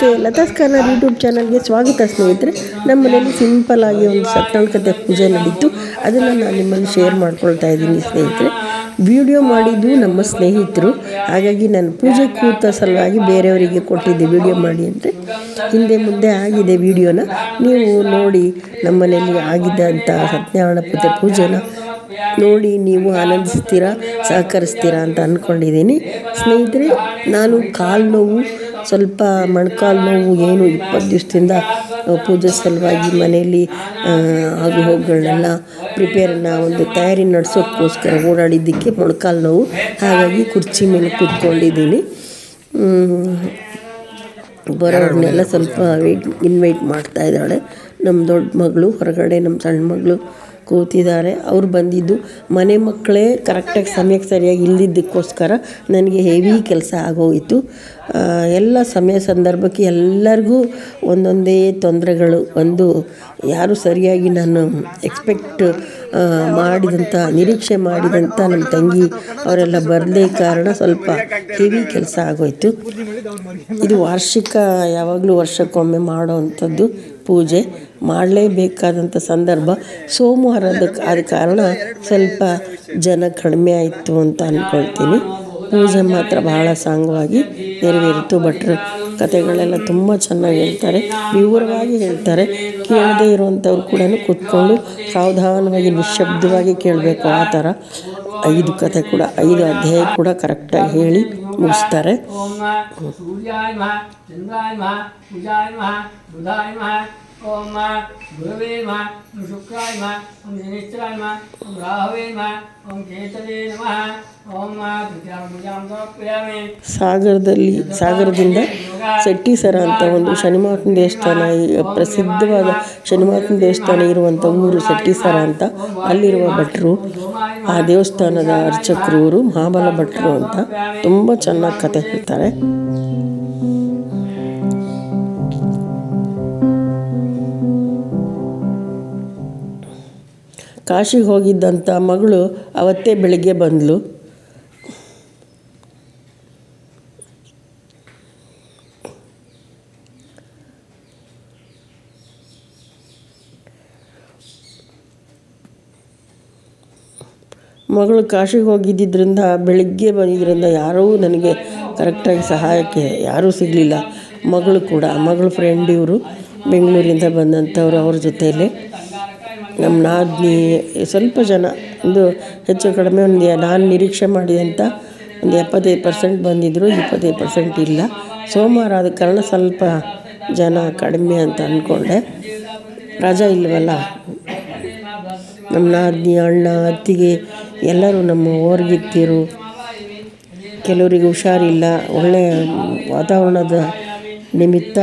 ನಮಸ್ತೆ Latha's corner YouTube ಚಾನಲ್ಗೆ ಸ್ವಾಗತ ಸ್ನೇಹಿತರೆ. ನಮ್ಮ ಮನೇಲಿ ಸಿಂಪಲ್ ಆಗಿ ಒಂದು ಕಥೆ ಪೂಜೆ ನಡೀತು. ಅದನ್ನು ನಾನು ನಿಮ್ಮಲ್ಲಿ ಶೇರ್ ಮಾಡ್ಕೊಳ್ತಾ ಇದ್ದೀನಿ ಸ್ನೇಹಿತರೆ. ವಿಡಿಯೋ ಮಾಡಿದ್ದು ನಮ್ಮ ಸ್ನೇಹಿತರು. ಹಾಗಾಗಿ ನಾನು ಪೂಜೆ ಕೂತ ಸಲುವಾಗಿ ಬೇರೆಯವರಿಗೆ ಕೊಟ್ಟಿದ್ದೆ ವಿಡಿಯೋ ಮಾಡಿ ಅಂದರೆ ಹಿಂದೆ ಮುಂದೆ ಆಗಿದೆ ವಿಡಿಯೋನ. ನೀವು ನೋಡಿ ನಮ್ಮ ಮನೆಯಲ್ಲಿ ಆಗಿದ್ದಂಥ ಸತ್ಯನಾರಾಯಣ ಪೂಜೆ ಪೂಜೆನ ನೋಡಿ ನೀವು ಆನಂದಿಸ್ತೀರಾ, ಸಹಕರಿಸ್ತೀರಾ ಅಂತ ಅಂದ್ಕೊಂಡಿದ್ದೀನಿ ಸ್ನೇಹಿತರೆ, ನಾನು ಕಾಲು ನೋವು ಸ್ವಲ್ಪ ಮೊಣ್ಕಾಲು ನೋವು ಏನು ಇಪ್ಪತ್ತು ದಿವಸದಿಂದ ಪೂಜೆ ಸಲುವಾಗಿ ಮನೆಯಲ್ಲಿ ಆಗು ಹೋಗುಗಳನ್ನೆಲ್ಲ ಪ್ರಿಪೇರನ್ನ ಒಂದು ತಯಾರಿ ನಡೆಸೋಕ್ಕೋಸ್ಕರ ಓಡಾಡಿದ್ದಕ್ಕೆ ಮೊಣ್ಕಾಲು ನೋವು. ಹಾಗಾಗಿ ಕುರ್ಚಿ ಮೇಲೆ ಕೂತ್ಕೊಂಡಿದ್ದೀನಿ. ಬರೋರನ್ನೆಲ್ಲ ಸ್ವಲ್ಪ ವೆಯ್ಟ್ ಇನ್ವೈಟ್ ಮಾಡ್ತಾ ಇದ್ದಾಳೆ. ನಮ್ಮ ದೊಡ್ಡ ಮಗಳು, ಹೊರಗಡೆ ನಮ್ಮ ಸಣ್ಣ ಮಗಳು ಕೂತಿದ್ದಾರೆ. ಅವ್ರು ಬಂದಿದ್ದು ಮನೆ ಮಕ್ಕಳೇ ಕರೆಕ್ಟಾಗಿ ಸಮಯಕ್ಕೆ ಸರಿಯಾಗಿ ಇಲ್ಲದಿದ್ದಕ್ಕೋಸ್ಕರ ನನಗೆ ಹೆವಿ ಕೆಲಸ ಆಗೋಯಿತು. ಎಲ್ಲ ಸಮಯ ಸಂದರ್ಭಕ್ಕೆ ಎಲ್ಲರಿಗೂ ಒಂದೊಂದೇ ತೊಂದರೆಗಳು ಒಂದು ಯಾರು ಸರಿಯಾಗಿ ನಾನು ಎಕ್ಸ್ಪೆಕ್ಟ್ ಮಾಡಿದಂಥ, ನಿರೀಕ್ಷೆ ಮಾಡಿದಂಥ ನಮ್ಮ ತಂಗಿ ಅವರೆಲ್ಲ ಬರದೇ ಕಾರಣ ಸ್ವಲ್ಪ ಹೆವಿ ಕೆಲಸ ಆಗೋಯಿತು. ಇದು ವಾರ್ಷಿಕ ಯಾವಾಗಲೂ ವರ್ಷಕ್ಕೊಮ್ಮೆ ಮಾಡೋವಂಥದ್ದು ಪೂಜೆ ಮಾಡಲೇಬೇಕಾದಂಥ ಸಂದರ್ಭ ಸೋಮವಾರದ ಆದ ಕಾರಣ ಸ್ವಲ್ಪ ಜನ ಕಡಿಮೆ ಆಯಿತು ಅಂತ ಅಂದ್ಕೊಳ್ತೀನಿ ಪೂಜೆ ಮಾತ್ರ ಬಹಳ ಸಾಂಗವಾಗಿ ನೆರವೇರಿತು. ಭಟ್ರು ಕಥೆಗಳೆಲ್ಲ ತುಂಬ ಚೆನ್ನಾಗಿ ಹೇಳ್ತಾರೆ. ವಿವರವಾಗಿ ಹೇಳ್ತಾರೆ. ಕೇಳದೇ ಇರುವಂಥವ್ರು ಕೂಡ ಕೂತ್ಕೊಂಡು ಸಾವಧಾನವಾಗಿ ನಿಶಬ್ದವಾಗಿ ಕೇಳಬೇಕು. ಆ ಥರ ಐದು ಕತೆ ಕೂಡ, ಐದು ಅಧ್ಯಾಯ ಕೂಡ ಕರೆಕ್ಟಾಗಿ ಹೇಳಿ ಮುಗಿಸ್ತಾರೆ ಓಂ ಗುರುವೇ ನಮಃ ಓಂ ಶುಕ್ರಾಯ ಮಾ ಓಂ ಶನಿಶ್ಚರಾಯ ನಮಃ ಓಂ ರಾಹವೇ ನಮಃ ಓಂ ಕೇತವೇ ನಮಃ ಓಂ ಸಮರ್ಪಯಾಮಿ ಸಾಗರದಲ್ಲಿ ಸಾಗರದಿಂದ ಸೆಟ್ಟಿಸರ ಅಂತ ಒಂದು ಶನಿಮಾತನ ದೇವಸ್ಥಾನ ಪ್ರಸಿದ್ಧವಾದ ಶನಿಮಾತನ ದೇವಸ್ಥಾನ ಇರುವಂಥ ಊರು ಸೆಟ್ಟಿಸರ ಅಂತ ಅಲ್ಲಿರುವ ಭಟ್ರು ಆ ದೇವಸ್ಥಾನದ ಅರ್ಚಕರು ಇವರು ಮಹಾಬಲ ಭಟ್ರು ಅಂತ ತುಂಬ ಚೆನ್ನಾಗಿ ಕತೆ ಹೇಳ್ತಾರೆ ಕಾಶಿಗೆ ಹೋಗಿದ್ದಂಥ ಮಗಳು ಅವತ್ತೇ ಬೆಳಿಗ್ಗೆ ಬಂದಳು ಮಗಳು ಕಾಶಿಗೆ ಹೋಗಿದ್ದರಿಂದ ಬೆಳಿಗ್ಗೆ ಬಂದಿದ್ದರಿಂದ ಯಾರೂ ನನಗೆ ಕರೆಕ್ಟಾಗಿ ಸಹಾಯಕ್ಕೆ ಯಾರೂ ಸಿಗಲಿಲ್ಲ. ಮಗಳು ಕೂಡ, ಮಗಳು ಫ್ರೆಂಡ್ ಇವರು, ಬೆಂಗಳೂರಿಂದ ಬಂದಂಥವ್ರು ಅವ್ರ ಜೊತೆಯಲ್ಲಿ. ನಮ್ಮ ನಾದಿನಿ ಸ್ವಲ್ಪ ಜನ ಒಂದು ಹೆಚ್ಚು ಕಡಿಮೆ ಒಂದು ನಾನು ನಿರೀಕ್ಷೆ ಮಾಡಿದಂಥ ಒಂದು ಎಪ್ಪತ್ತೈದು ಪರ್ಸೆಂಟ್ ಬಂದಿದ್ದರು ಇಪ್ಪತ್ತೈದು ಪರ್ಸೆಂಟ್ ಇಲ್ಲ. ಸೋಮವಾರ ಆದ ಕಾರಣ ಸ್ವಲ್ಪ ಜನ ಕಡಿಮೆ ಅಂತ ಅಂದ್ಕೊಂಡೆ. ರಜಾ ಇಲ್ಲವಲ್ಲ ನಮ್ಮ ನಾದಿನಿ ಅಣ್ಣ, ಅತ್ತಿಗೆ ಎಲ್ಲರೂ ನಮ್ಮ ಓರ್ಗಿತ್ತಿರು ಕೆಲವರಿಗೆ ಹುಷಾರಿಲ್ಲ, ಒಳ್ಳೆಯ ವಾತಾವರಣದ ನಿಮಿತ್ತ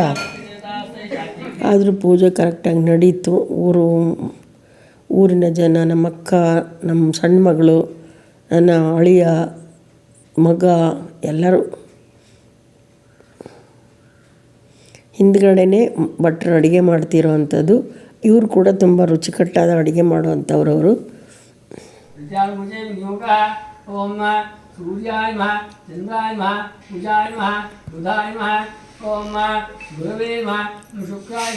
ಆದರೂ ಪೂಜೆ ಕರೆಕ್ಟಾಗಿ ನಡೀತು. ಊರು ಊರಿನ ಜನ, ನಮ್ಮ ಅಕ್ಕ, ನಮ್ಮ ಸಣ್ಣ ಮಗಳು, ನನ್ನ ಅಳಿಯ, ಮಗ, ಎಲ್ಲರೂ. ಹಿಂದ್ಗಡೆನೇ ಭಟ್ರು ಅಡುಗೆ ಮಾಡ್ತಿರೋ ಅಂಥದ್ದು ಇವರು ಕೂಡ ತುಂಬ ರುಚಿಕಟ್ಟಾದ ಅಡುಗೆ ಮಾಡುವಂಥವ್ರು ಅವರು ಸೂರ್ಯಾಯ ಓಂ ಗುರುವೇ ನಮಃ ಓಂ ಶುಕ್ರಾಯ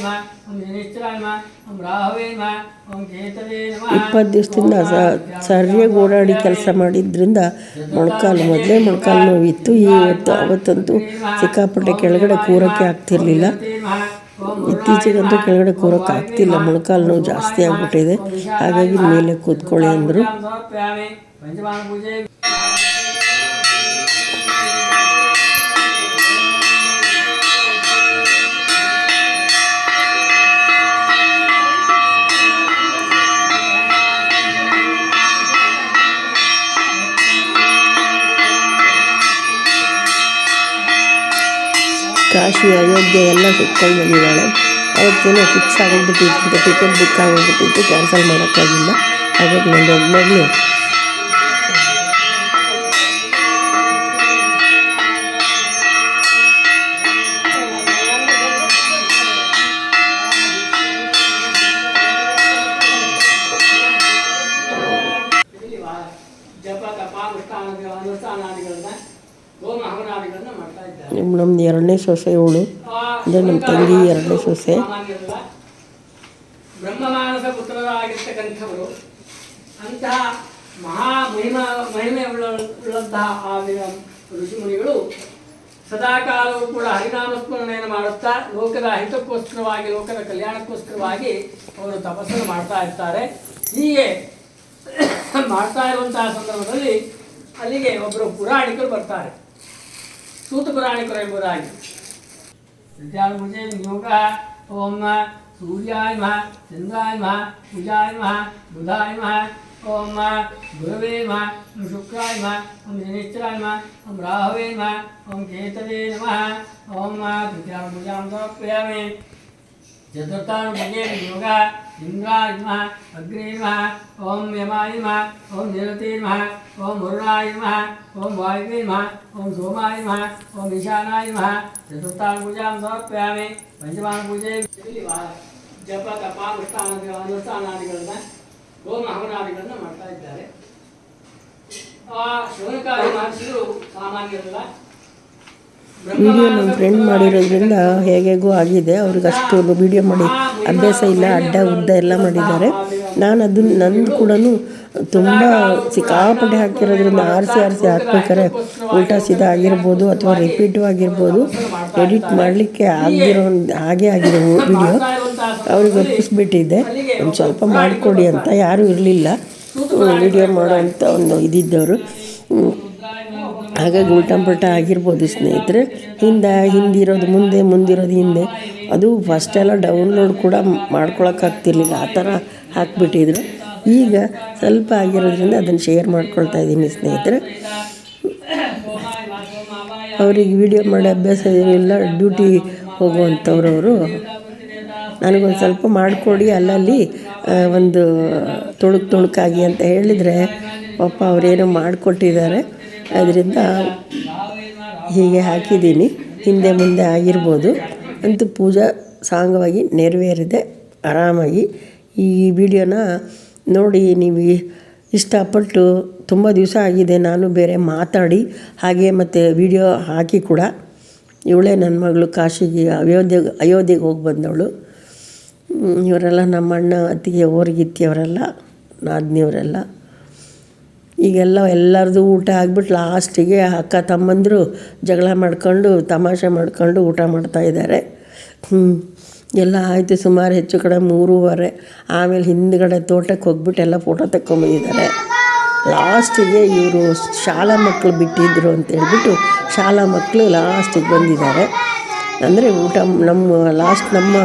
ಓಂ ರಾಹವೇ ನಮಃ ಇಪ್ಪತ್ತು ದಿವಸದಿಂದ ಸರಿಯಾಗಿ ಓಡಾಡಿ ಕೆಲಸ ಮಾಡಿದ್ರಿಂದ ಮೊಣಕಾಲು ಮೊದಲೇ ಮೊಣಕಾಲು ನೋವಿತ್ತು ಇವತ್ತು ಅವತ್ತಂತೂ ಸಿಕ್ಕಾಪಟ್ಟೆ ಕೆಳಗಡೆ ಕೂರೋಕ್ಕೆ ಆಗ್ತಿರ್ಲಿಲ್ಲ ಇತ್ತೀಚೆಗಂತೂ ಕೆಳಗಡೆ ಕೂರೋಕೆ ಆಗ್ತಿಲ್ಲ ಮೊಣಕಾಲು ನೋವು ಜಾಸ್ತಿ ಆಗ್ಬಿಟ್ಟಿದೆ ಹಾಗಾಗಿ ಮೇಲೆ ಕೂತ್ಕೊಳ್ಳಿ ಅಂದರು ಕಾಶಿ ಅಯೋಧ್ಯೆ ಎಲ್ಲ ಸುತ್ಕೊಂಡು ಬಂದಿದ್ದಾಳೆ. ಅವತ್ತೇನೋ ಫಿಕ್ಸ್ ಆಗೋಗ್ಬಿಟ್ಟಿತ್ತು ಟಿಕೆಟ್ ಬುಕ್ ಆಗೋಗ್ಬಿಟ್ಟಿತ್ತು. ಕ್ಯಾನ್ಸಲ್ ಮಾಡೋಕ್ಕಾಗಿಲ್ಲ. ಹಾಗಾಗಿ ನನ್ನ ದೊಡ್ಡ ಮಗಳು ಜಪ ತಪ ಅನುಷ್ಠಾನ, ಅನುಷ್ಠಾನಾದಿಗಳನ್ನ ಹೋಮ ನಮ್ದು ಎರಡನೇ ಸೊಸೆ ಇವಳು. ಅಂದರೆ ನಮ್ಮ ತಂಗಿ ಎರಡನೇ ಸೊಸೆ. ಬ್ರಹ್ಮಮಾನಸ ಪುತ್ರರಾಗಿರ್ತಕ್ಕಂಥವರು. ಅಂತಹ ಮಹಾ ಮಹಿಮಾ ಮಹಿಮೆ ಉಳ್ಳ ಉಳ್ಳಂತಹ ಆ ಋಷಿಮುನಿಗಳು ಸದಾಕಾಲವೂ ಕೂಡ ಹರಿನಾಮಸ್ಮರಣೆಯನ್ನು ಮಾಡುತ್ತಾ ಲೋಕದ ಹಿತಕ್ಕೋಸ್ಕರವಾಗಿ ಲೋಕದ ಕಲ್ಯಾಣಕ್ಕೋಸ್ಕರವಾಗಿ ಅವರು ತಪಸ್ಸನ್ನು ಮಾಡ್ತಾ ಇರ್ತಾರೆ. ಹೀಗೆ ಮಾಡ್ತಾ ಇರುವಂತಹ ಸಂದರ್ಭದಲ್ಲಿ ಅಲ್ಲಿಗೆ ಒಬ್ಬರು ಪುರಾಣಿಕರು ಬರ್ತಾರೆ. ಸೂತ ಪುರಾಣಿಕರು ಎಂಬುದಾಗಿ ವಿದ್ಯಾಭುಜೆ ಯೋಗ ಓಂ ನಮಃ ಸೂರ್ಯಾಯ ನಮಃ ಚಂದ್ರಾಯ ನಮಃ ಕುಜಾಯ ನಮಃ ಬುಧಾಯ ನಮಃ ಓಂ ನಮಃ ಗುರವೇ ನಮಃ ಓಂ ಶುಕ್ರಾಯ ನಮಃ ಓಂ ಶನಿಶ್ಚರಾಯ ನಮಃ ಓಂ ರಾಹವೇ ನಮಃ ಓಂ ಕೇತವೇ ನಮಃ ಓಂ ನಮಃ ವಿದ್ಯಾಭುಜಾಂ ಸಮರ್ಪಯಾಮಿ ಚತುರ್ಥಾನುಭುಜೆ ಯೋಗ ಇಂದ್ರಾಯ ನಮಃ ಅಗ್ನೇ ನಮಃ ಓಂ ಯಮಾಯ ನಮಃ ಓಂ ನಿರತೆ ನಮಃ ಓಂ ವರುಣಾಯ ನಮಃ ಓಂ ವಾಯುವೇ ನಮಃ ಓಂ ಸೋಮಾಯ ನಮಃ ಓಂ ಈಶಾನಾಯ ನಮಃ ಪೂಜಾಂ ಸಮರ್ಪಯಾಮಿ ಪೂಜೆ ಜಪ ತಪ ಅನುಷ್ಠಾನ ಅನುಷ್ಠಾನಾದಿಗಳನ್ನ ಹೋಮ ಹವನಾದಿಗಳನ್ನ ಮಾಡ್ತಾ ಇದ್ದಾರೆ. ಆ ಶೌನಕಾದಿ ಮಹರ್ಷಿಗಳು ಸಾಮಾನ್ಯರಲ್ಲ ವಿಡಿಯೋ ನಮ್ಮ ಫ್ರೆಂಡ್ ಮಾಡಿರೋದ್ರಿಂದ ಹೇಗೆಗೂ ಆಗಿದೆ. ಅವ್ರಿಗೆ ಅಷ್ಟು ವಿಡಿಯೋ ಮಾಡಿ ಅಭ್ಯಾಸ ಇಲ್ಲ, ಅಡ್ಡ, ಉದ್ದ ಎಲ್ಲ ಮಾಡಿದ್ದಾರೆ. ನಾನು ಅದನ್ನು ನಂದು ಕೂಡ ತುಂಬ ಸಿಕ್ಕಾಪಟ್ಟೆ ಹಾಕಿರೋದ್ರಿಂದ ಆರಿಸಿ ಆರಿಸಿ ಹಾಕ್ಬೇಕಾರೆ ಉಲ್ಟಾ ಸೀದಾ ಆಗಿರ್ಬೋದು ಅಥವಾ ರಿಪೀಟು ಆಗಿರ್ಬೋದು. ಎಡಿಟ್ ಮಾಡಲಿಕ್ಕೆ ಆಗದಿರೋ ಹಾಗೆ ಆಗಿರೋ ವಿಡಿಯೋ ಅವ್ರಿಗೆ ಒಪ್ಪಿಸ್ಬಿಟ್ಟಿದ್ದೆ. ಒಂದು ಸ್ವಲ್ಪ ಮಾಡಿಕೊಡಿ ಅಂತ ಯಾರೂ ಇರಲಿಲ್ಲ. ವಿಡಿಯೋ ಮಾಡೋವಂಥ ಒಂದು ಇದಿದ್ದವರು. ಹಾಗಾಗಿ ಉಲ್ಟಾ ಪಲ್ಟಾ ಆಗಿರ್ಬೋದು ಸ್ನೇಹಿತರೆ. ಹಿಂದೆ ಹಿಂದಿರೋದು, ಮುಂದೆ ಮುಂದಿರೋದು, ಹಿಂದೆ. ಅದು ಫಸ್ಟೆಲ್ಲ ಡೌನ್ಲೋಡ್ ಕೂಡ ಮಾಡ್ಕೊಳಕ್ಕಾಗ್ತಿರ್ಲಿಲ್ಲ ಆ ಥರ ಹಾಕಿಬಿಟ್ಟಿದ್ರು. ಈಗ ಸ್ವಲ್ಪ ಆಗಿರೋದ್ರಿಂದ ಅದನ್ನು ಶೇರ್ ಮಾಡ್ಕೊಳ್ತಾ ಇದ್ದೀನಿ ಸ್ನೇಹಿತರೆ. ಅವ್ರಿಗೆ ವಿಡಿಯೋ ಮಾಡೋ ಅಭ್ಯಾಸ ಇರಲಿಲ್ಲ. ಡ್ಯೂಟಿ ಹೋಗುವಂಥವ್ರು ಅವರು ನನಗೊಂದು ಸ್ವಲ್ಪ ಮಾಡಿಕೊಡಿ ಅಲ್ಲಲ್ಲಿ ಒಂದು ತುಣುಕು ತುಣುಕಾಗಿ ಅಂತ ಹೇಳಿದರೆ ಪಾಪ ಅವರೇನೋ ಮಾಡಿಕೊಟ್ಟಿದ್ದಾರೆ. ಅದರಿಂದ ಹೀಗೆ ಹಾಕಿದ್ದೀನಿ. ಹಿಂದೆ ಮುಂದೆ ಆಗಿರ್ಬೋದು. ಅಂತೂ ಪೂಜಾ ಸಾಂಗವಾಗಿ ನೆರವೇರಿದೆ. ಆರಾಮಾಗಿ. ಈ ವಿಡಿಯೋನ ನೋಡಿ ನೀವು ಇಷ್ಟಪಟ್ಟು ತುಂಬ ದಿವಸ ಆಗಿದೆ ನಾನು ಬೇರೆ ಮಾತಾಡಿ. ಹಾಗೆ ಮತ್ತು ವಿಡಿಯೋ ಹಾಕಿ ಕೂಡ. ಇವಳೇ ನನ್ನ ಮಗಳು ಕಾಶಿಗೆ ಅಯೋಧ್ಯೆ, ಅಯೋಧ್ಯೆಗೆ ಹೋಗಿ ಬಂದವಳು. ಇವರೆಲ್ಲ ನಮ್ಮ ಅಣ್ಣ ಅತ್ತಿಗೆ ಊರಿಗಿತ್ತಿಯವರೆಲ್ಲ ನಾದಿನಿಯವರೆಲ್ಲ. ಈಗೆಲ್ಲ ಎಲ್ಲರದು ಊಟ ಆಗ್ಬಿಟ್ಟು ಲಾಸ್ಟಿಗೆ ಅಕ್ಕ ತಮ್ಮಂದರು ಜಗಳ ಮಾಡ್ಕೊಂಡು ತಮಾಷೆ ಮಾಡ್ಕೊಂಡು ಊಟ ಮಾಡ್ತಾ ಇದ್ದಾರೆ. ಹ್ಞೂ ಎಲ್ಲ ಆಯಿತು ಸುಮಾರು ಹೆಚ್ಚು ಕಡೆ ಮೂರುವರೆ. ಆಮೇಲೆ ಹಿಂದ್ಗಡೆ ತೋಟಕ್ಕೆ ಹೋಗ್ಬಿಟ್ಟು ಎಲ್ಲ ಫೋಟೋ ತಗೊಂಬಂದಿದ್ದಾರೆ ಲಾಸ್ಟಿಗೆ ಇವರು ಶಾಲಾ ಮಕ್ಕಳು ಬಿಟ್ಟಿದ್ದರು ಅಂತ ಹೇಳ್ಬಿಟ್ಟು ಶಾಲಾ ಮಕ್ಕಳು ಲಾಸ್ಟಿಗೆ ಬಂದಿದ್ದಾರೆ. ಅಂದರೆ ಊಟ ನಮ್ಮ ಲಾಸ್ಟ್ ನಮ್ಮ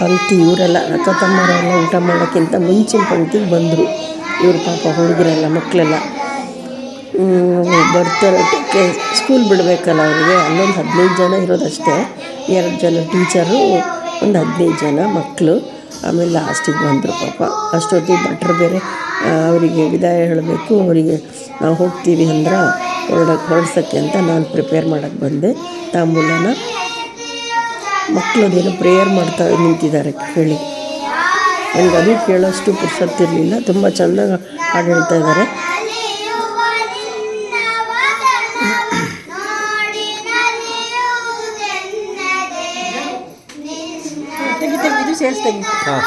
ಪಂಕ್ತಿ ಇವರೆಲ್ಲ ಅಕ್ಕ ತಮ್ಮರೆಲ್ಲ ಊಟ ಮಾಡೋಕ್ಕಿಂತ ಮುಂಚಿನ ಪಂಕ್ತಿಗೆ ಬಂದರು. ಇವ್ರ ಪಾಪ ಹುಡುಗರೆಲ್ಲ, ಮಕ್ಕಳೆಲ್ಲ ಬರ್ತಾರೆ. ಸ್ಕೂಲ್ ಬಿಡಬೇಕಲ್ಲ ಅವರಿಗೆ. ಅಲ್ಲೊಂದು ಹದಿನೈದು ಜನ ಇರೋದಷ್ಟೇ. ಎರಡು ಜನ ಟೀಚರು ಒಂದು ಹದಿನೈದು ಜನ ಮಕ್ಕಳು ಆಮೇಲೆ ಲಾಸ್ಟಿಗೆ ಬಂದರು ಪಾಪ. ಅಷ್ಟೊತ್ತಿಗೆ ಭಟ್ರು ಬೇರೆ ಅವರಿಗೆ ವಿದಾಯ ಹೇಳಬೇಕು. ಅವರಿಗೆ ನಾವು ಹೋಗ್ತೀವಿ ಅಂದ್ರೆ ಹೊರಡಕ್ಕೆ ಹೊರಡ್ಸೋಕ್ಕೆ ಅಂತ ನಾನು ಪ್ರಿಪೇರ್ ಮಾಡೋಕ್ಕೆ ಬಂದೆ. ತಾಂಬೂಲನ ಮಕ್ಕಳದೇನು ಪ್ರೇಯರ್ ಮಾಡ್ತಾ ನಿಂತಿದ್ದಾರೆ, ಕೇಳಿ. ನನಗೆ ಅದು ಕೇಳೋಷ್ಟು ಪುರ್ಸತ್ತಿರಲಿಲ್ಲ ತುಂಬ ಚೆನ್ನಾಗಿ ಹಾಡು ಹೇಳ್ತಾ ಇದ್ದಾರೆ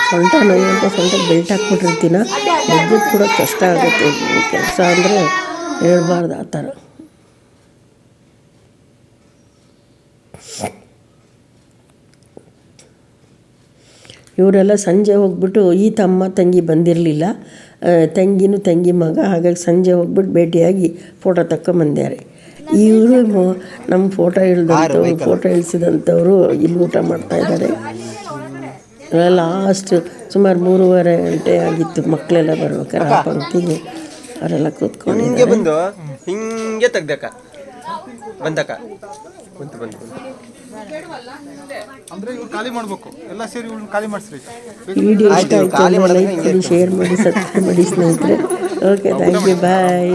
ಸೊಂಟ ನನಗಂತ ಸೊಂಟಕ್ಕೆ ಬೆಲ್ಟ್ ಹಾಕ್ಬಿಟ್ಟಿರ್ತೀನ. ಕೂಡ ಕಷ್ಟ ಆಗುತ್ತೆ. ಕೆಲಸ ಅಂದರೆ ಹೇಳ್ಬಾರ್ದು ಆ ಥರ. ಇವರೆಲ್ಲ ಸಂಜೆ ಹೋಗ್ಬಿಟ್ಟು ಈ ತಮ್ಮ ತಂಗಿ ಬಂದಿರಲಿಲ್ಲ. ತಂಗಿನೂ ತಂಗಿ ಮಗ ಹಾಗಾಗಿ ಸಂಜೆ ಹೋಗ್ಬಿಟ್ಟು ಭೇಟಿಯಾಗಿ ಫೋಟೋ ತಕ್ಕೊಂಬಂದ್ಯಾರೆ. ಇವರು ನಮ್ಮ ಫೋಟೋ ಇಳ್ದಂಥವ್ರು ಫೋಟೋ ಇಳಿಸಿದಂಥವ್ರು ಇಲ್ಲಿ ಊಟ ಮಾಡ್ತಾ ಇದ್ದಾರೆ. ಲಾಸ್ಟ್ ಸುಮಾರು ಮೂರುವರೆ ಗಂಟೆ ಆಗಿತ್ತು. ಮಕ್ಕಳೆಲ್ಲ ಬರ್ಬೇಕಾರೆ ಆ ಪಂಕ್ತಿಗೆ ಅವರೆಲ್ಲ ಹಿಂಗೆ ಬಂದು ಹಿಂಗೆ ತೆಗ್ದಕ್ಕ. ಬಂದಕ್ಕ. ಬಂತು ಬಂತು ಬಂತು ಅಂದ್ರೆ ಇವ್ರು ಖಾಲಿ ಮಾಡಬೇಕು. ಎಲ್ಲ ಸೇರಿ ಇವ್ರನ್ನ ಖಾಲಿ ಮಾಡಿಸ್ರಿ. ವಿಡಿಯೋ ಇಷ್ಟ ಆಯಿತು ಲೈಕ್ ಮಾಡಿ ಶೇರ್ ಮಾಡಿ ಸಬ್ಸ್ಕ್ರೈಬ್ ಮಾಡಿ ಸ್ನೇಹಿತರೆ. Okay thank you bye